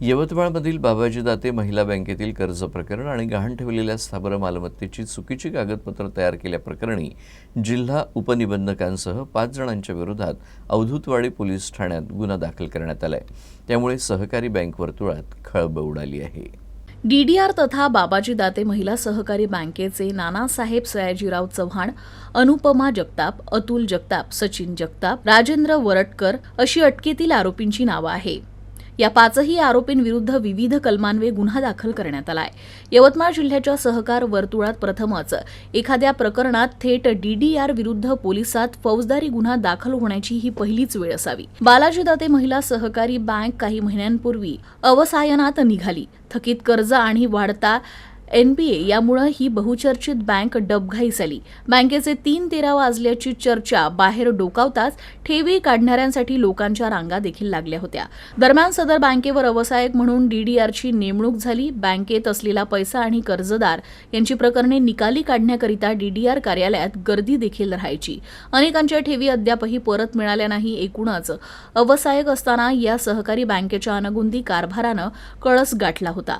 यवतमाळमधील बाबाजी दाते महिला बँकेतील कर्ज प्रकरण आणि गहाण ठेवलेल्या स्थावर मालमत्तेची चुकीची कागदपत्र तयार केल्याप्रकरणी जिल्हा उपनिबंधकांसह पाच जणांच्या विरोधात अवधूतवाडी पोलीस ठाण्यात गुन्हा दाखल करण्यात आलाय. त्यामुळे सहकारी बँक वर्तुळात खळबळ उडाली आहे. डीडीआर तथा बाबाजी दाते महिला सहकारी बँकेचे नानासाहेब सयाजीराव चव्हाण अनुपमा जगताप अतुल जगताप सचिन जगताप राजेंद्र वरटकर अशी अटकेतील आरोपींची नावं आहे या पाचही आरोपींविरुद्ध विविध कलमान्वये गुन्हा दाखल करण्यात आलाय. यवतमाळ जिल्ह्याच्या सहकार वर्तुळात प्रथमच एखाद्या प्रकरणात थेट डीडीआर विरुद्ध पोलिसात फौजदारी गुन्हा दाखल होण्याची ही पहिलीच वेळ असावी. बालाजी दाते महिला सहकारी बँक काही महिन्यांपूर्वी अवसायनात निघाली. थकीत कर्ज आणि वाढता एनपीए यामुळे ही बहुचर्चित बँक डबघाई झाली बँकेचे तीन तेरा वाजल्याची चर्चा बाहेर डोकावताच ठेवी काढणाऱ्यांसाठी लोकांच्या रांगा देखील लागल्या होत्या. दरम्यान सदर बँकेवर अवसायक म्हणून डीडीआरची नेमणूक झाली. बँकेत असलेला पैसा आणि कर्जदार यांची प्रकरणे निकाली काढण्याकरिता डीडीआर कार्यालयात गर्दी देखील राहायची. अनेकांच्या ठेवी अद्यापही परत मिळाल्या नाही एकूणच. अवसायक असताना या सहकारी बँकेच्या अनगुंदी कारभारानं कळस गाठला होता.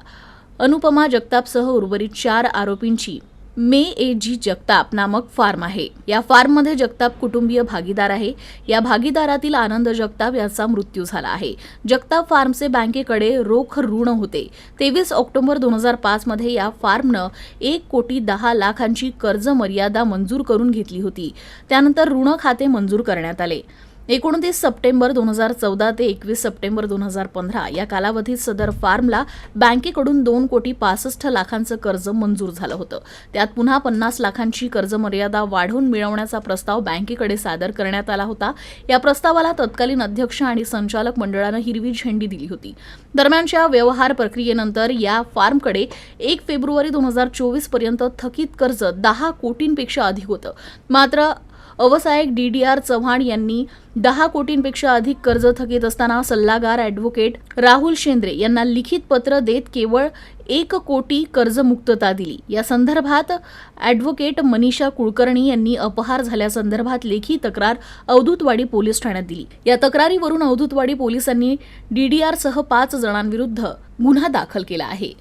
अनुपमा जगतापसह उर्वरित चार आरोपींची मे ए जी जगताप नामक फार्म आहे. या फार्ममध्ये जगताप कुटुंबीय भागीदार आहे. या भागीदारातील आनंद जगताप यांचा मृत्यू झाला आहे. जगताप फार्मचे बँकेकडे रोख ऋण होते. तेवीस ऑक्टोबर दोन हजार पाचमध्ये या फार्मनं एक कोटी दहा लाखांची कर्ज मर्यादा मंजूर करून घेतली होती. त्यानंतर ऋण खाते मंजूर करण्यात आले. एकोणतीस सप्टेंबर दोन हजार चौदा ते एकवीस सप्टेंबर दोन हजार पंधरा या कालावधीत सदर फार्मला बँकेकडून दोन कोटी पासष्ट लाखांचं कर्ज मंजूर झालं होतं. त्यात पुन्हा पन्नास लाखांची कर्जमर्यादा वाढवून मिळवण्याचा प्रस्ताव बँकेकडे सादर करण्यात आला होता. या प्रस्तावाला तत्कालीन अध्यक्ष आणि संचालक मंडळानं हिरवी झेंडी दिली होती. दरम्यानच्या व्यवहार प्रक्रियेनंतर या फार्मकडे एक फेब्रुवारी दोन हजार चोवीसपर्यंत थकीत कर्ज दहा कोटींपेक्षा अधिक होतं. मात्र अवसायक डी डी आर चव्हाण यांनी दहा कोटींपेक्षा अधिक कर्ज थकीत असताना सल्लागार ॲडव्होकेट राहुल शेंद्रे यांना लिखित पत्र देत केवळ एक कोटी कर्जमुक्तता दिली. या संदर्भात ॲडव्होकेट मनीषा कुलकर्णी यांनी अपहार झाल्यासंदर्भात लेखी तक्रार अवधूतवाडी पोलीस ठाण्यात दिली. या तक्रारीवरून अवधूतवाडी पोलिसांनी डीडीआरसह पाच जणांविरुद्ध गुन्हा दाखल केला आहे.